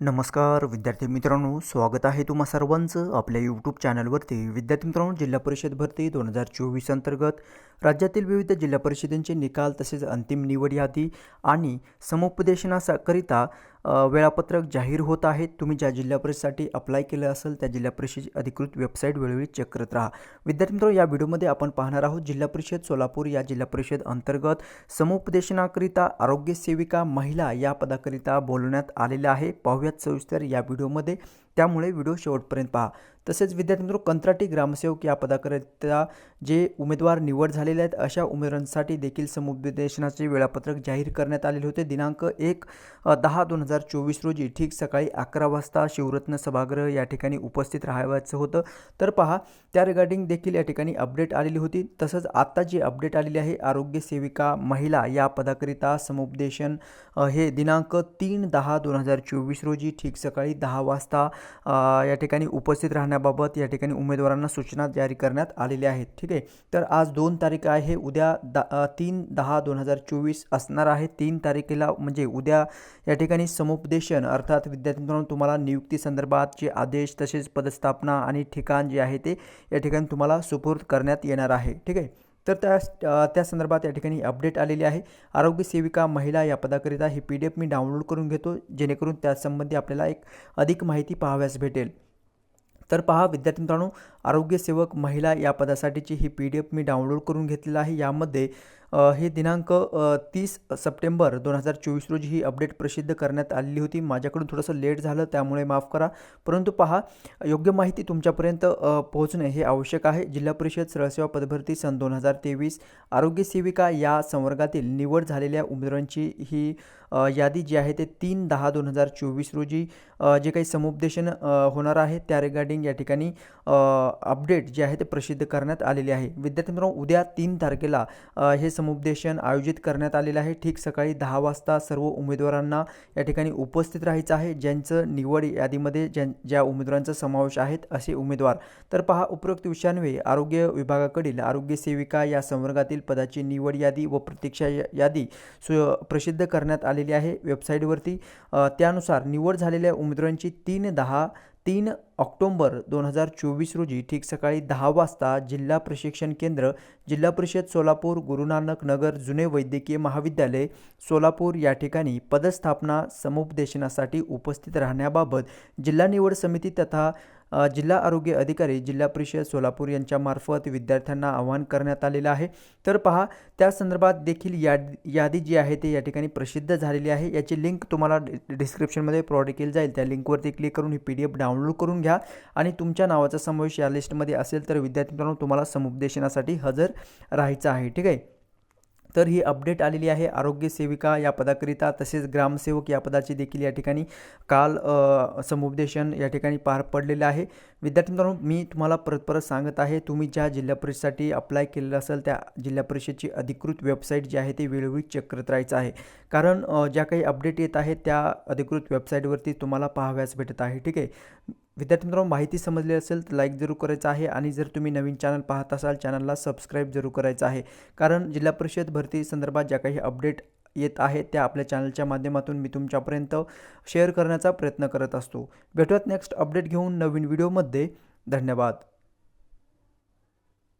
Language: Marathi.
नमस्कार विद्यार्थी मित्रांनो स्वागत आहे तुम्हा सर्वांचं आपल्या यूट्यूब चॅनलवरती विद्यार्थी मित्रांनो जिल्हा परिषद भरती दोन हजार चोवीस अंतर्गत. राज्यातील विविध जिल्हा परिषदेंचे निकाल तसेच अंतिम निवड यादी आणि समुपदेशनाकरिता वेळापत्रक जाहीर होत आहे. तुम्ही ज्या जिल्हा परिषदेसाठी अप्लाय केलं असेल त्या जिल्हा परिषदेची अधिकृत वेबसाईट वेळोवेळी चेक करत राहा. विद्यार्थी मित्रांनो या व्हिडिओमध्ये आपण पाहणार आहोत जिल्हा परिषद सोलापूर या जिल्हा परिषद अंतर्गत समुपदेशनाकरिता आरोग्य सेविका महिला या पदाकरिता बोलवण्यात आलेलं आहे. पाहूयात सविस्तर या व्हिडिओमध्ये. त्यामुळे व्हिडिओ शेवटपर्यंत पहा. तसेच विद्यार्थी मित्रो कंत्राटी ग्रामसेवक या पदाकरिता जे उमेदवार निवड झालेले आहेत अशा उमेदवारांसाठी देखील समुपदेशनाचे वेळापत्रक जाहीर करण्यात आलेले होते. दिनांक एक दहा दोन हजार चोवीस रोजी ठीक सकाळी अकरा वाजता शिवरत्न सभागृह या ठिकाणी उपस्थित राहायचं होतं. तर पहा त्या रिगार्डिंग देखील या ठिकाणी अपडेट आलेली होती. तसंच आत्ता जी अपडेट आलेली आहे आरोग्य सेविका महिला या पदाकरिता समुपदेशन हे दिनांक तीन दहा दोन हजार चोवीस रोजी ठीक सकाळी दहा वाजता या ठिकाणी उपस्थित राहण्याबाबत या ठिकाणी उमेदवारांना सूचना जारी करण्यात आलेल्या आहेत. ठीक आहे? तर आज दोन तारीख आहे. उद्या दा तीन दहा दोन हजार चोवीस असणार आहे. तीन तारखेला म्हणजे उद्या या ठिकाणी समुपदेशन अर्थात विद्यार्थी मित्रांनो तुम्हाला नियुक्ती संदर्भातचे आदेश तसेच पदस्थापना आणि ठिकाण जे आहे ते या ठिकाणी तुम्हाला सुपूर्द करण्यात येणार आहे. ठीक आहे? तर त्या त्या संदर्भात या ठिकाणी अपडेट आलेली आहे. आरोग्य सेविका महिला या पदाकरिता ही पी डी एफ मी डाउनलोड करून घेतो जेणेकरून त्यासंबंधी आपल्याला एक अधिक माहिती पाहाव्यास भेटेल. तर पहा विद्यार्थी मित्रांनो आरोग्यसेवक महिला या पदासाठीची ही पी डी एफ मी डाउनलोड करून घेतलेला आहे. यामध्ये हे दिनांक तीस सप्टेंबर दोन हजार चोवीस रोजी ही अपडेट प्रसिद्ध करण्यात आलेली होती. माझ्याकडून थोडंसं लेट झालं त्यामुळे माफ करा. परंतु पहा योग्य माहिती तुमच्यापर्यंत पोहोचणे हे आवश्यक आहे. जिल्हा परिषद सरळसेवा पदभरती सन दोन हजार तेवीस आरोग्य सेविका या संवर्गातील निवड झालेल्या उमेदवारांची ही यादी जी आहे ते तीन दहा दोन हजार चोवीस रोजी जे काही समुपदेशन होणार आहे त्या रिगार्डिंग या ठिकाणी अपडेट जे आहे ते प्रसिद्ध करण्यात आलेले आहे. विद्यार्थी मित्रांनो उद्या तीन तारखेला हे सम समुपदेशन आयोजित करण्यात आलेलं आहे. ठीक सकाळी दहा वाजता सर्व उमेदवारांना या ठिकाणी उपस्थित राहायचं आहे. ज्यांचं निवड यादीमध्ये ज्यां ज्या उमेदवारांचा समावेश आहेत असे उमेदवार. तर पहा उपरोक्त विषयांवे आरोग्य विभागाकडील आरोग्य सेविका या संवर्गातील पदाची निवड यादी व प्रतीक्षा यादी सु प्रसिद्ध करण्यात आलेली आहे. वेबसाईटवरती त्यानुसार निवड झालेल्या उमेदवारांची तीन दहा तीन ऑक्टोंबर दोन हजार चोवीस रोजी ठीक सकाळी दहा वाजता जिल्हा प्रशिक्षण केंद्र जिल्हा परिषद सोलापूर गुरुनानक नगर जुने वैद्यकीय महाविद्यालय सोलापूर या ठिकाणी पदस्थापना समुपदेशनासाठी उपस्थित राहण्याबाबत जिल्हा निवड समिती तथा जिल्हा आरोग्य अधिकारी जिल्हा परिषद सोलापूर यांच्यामार्फत विद्यार्थ्यांना आवाहन करण्यात आलेलं आहे. तर पहा त्या संदर्भात देखील याद यादी जी आहे ती या ठिकाणी प्रसिद्ध झालेली आहे. याची लिंक तुम्हाला डि डिस्क्रिप्शनमध्ये प्रोव्हाइड केली जाईल. त्या लिंकवरती क्लिक करून ही पी डी एफ डाउनलोड करून घ्या आणि तुमच्या नावाचा समावेश या लिस्टमध्ये असेल तर विद्यार्थी मित्रांनो तुम्हाला समुपदेशनासाठी हजर राहायचं आहे. ठीक आहे? तर ही अपडेट आलेली आहे. आरोग्य सेविका या पदाकरिता तसेच ग्रामसेवक या पदाची देखील या ठिकाणी काल समुपदेशन या ठिकाणी पार पडलेलं आहे. विद्यार्थी मित्रांनो मी तुम्हाला परत परत सांगत आहे तुम्ही ज्या जिल्हा परिषदेसाठी अप्लाय केलेलं असेल त्या जिल्हा परिषदेची अधिकृत वेबसाईट जी आहे ती वेळोवेळी चेक करत राहायचं आहे. कारण ज्या काही अपडेट येत आहेत त्या अधिकृत वेबसाईटवरती तुम्हाला पाहाव्यास भेटत आहे. ठीक आहे? विद्यार्थी मित्रांनो माहिती समजली असेल तर लाईक जरूर करायचं आहे आणि जर तुम्ही नवीन चॅनल पाहत असाल चॅनलला सबस्क्राईब जरूर करायचं आहे. कारण जिल्हा परिषद भरती संदर्भात ज्या काही अपडेट येत आहेत त्या आपल्या चॅनलच्या माध्यमातून मी तुमच्यापर्यंत शेअर करण्याचा प्रयत्न करत असतो. भेटूयात नेक्स्ट अपडेट घेऊन नवीन व्हिडिओमध्ये धन्यवाद.